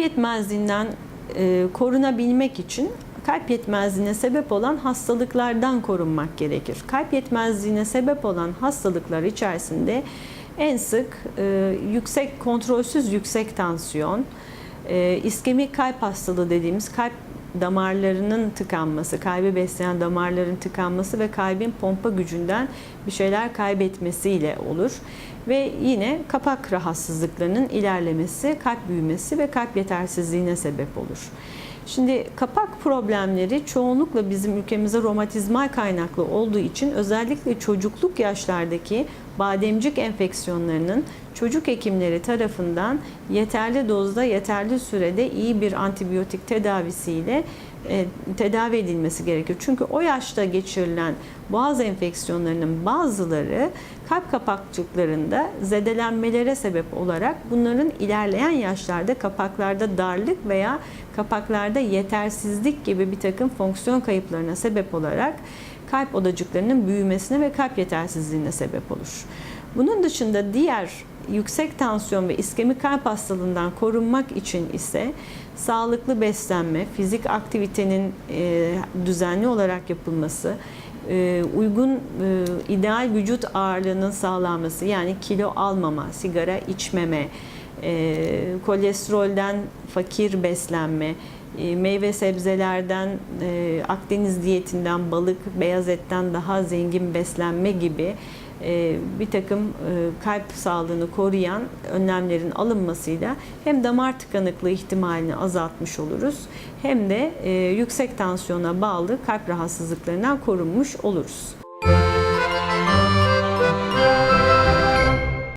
yetmezliğinden e, korunabilmek için kalp yetmezliğine sebep olan hastalıklardan korunmak gerekir. Kalp yetmezliğine sebep olan hastalıklar içerisinde en sık e, yüksek kontrolsüz yüksek tansiyon, e, iskemik kalp hastalığı dediğimiz kalp damarlarının tıkanması, kalbi besleyen damarların tıkanması ve kalbin pompa gücünden bir şeyler kaybetmesiyle olur. Ve yine kapak rahatsızlıklarının ilerlemesi, kalp büyümesi ve kalp yetersizliğine sebep olur. Şimdi kapak problemleri çoğunlukla bizim ülkemizde romatizmal kaynaklı olduğu için özellikle çocukluk yaşlardaki bademcik enfeksiyonlarının çocuk hekimleri tarafından yeterli dozda, yeterli sürede iyi bir antibiyotik tedavisiyle e, tedavi edilmesi gerekir. Çünkü o yaşta geçirilen boğaz enfeksiyonlarının bazıları kalp kapakçıklarında zedelenmelere sebep olarak bunların ilerleyen yaşlarda kapaklarda darlık veya kapaklarda yetersizlik gibi bir takım fonksiyon kayıplarına sebep olarak kalp odacıklarının büyümesine ve kalp yetersizliğine sebep olur. Bunun dışında diğer yüksek tansiyon ve iskemik kalp hastalığından korunmak için ise sağlıklı beslenme, fizik aktivitenin e, düzenli olarak yapılması, e, uygun e, ideal vücut ağırlığının sağlanması yani kilo almama, sigara içmeme, e, kolesterolden fakir beslenme, e, meyve sebzelerden, e, Akdeniz diyetinden, balık, beyaz etten daha zengin beslenme gibi bir takım e, kalp sağlığını koruyan önlemlerin alınmasıyla hem damar tıkanıklığı ihtimalini azaltmış oluruz hem de e, yüksek tansiyona bağlı kalp rahatsızlıklarından korunmuş oluruz.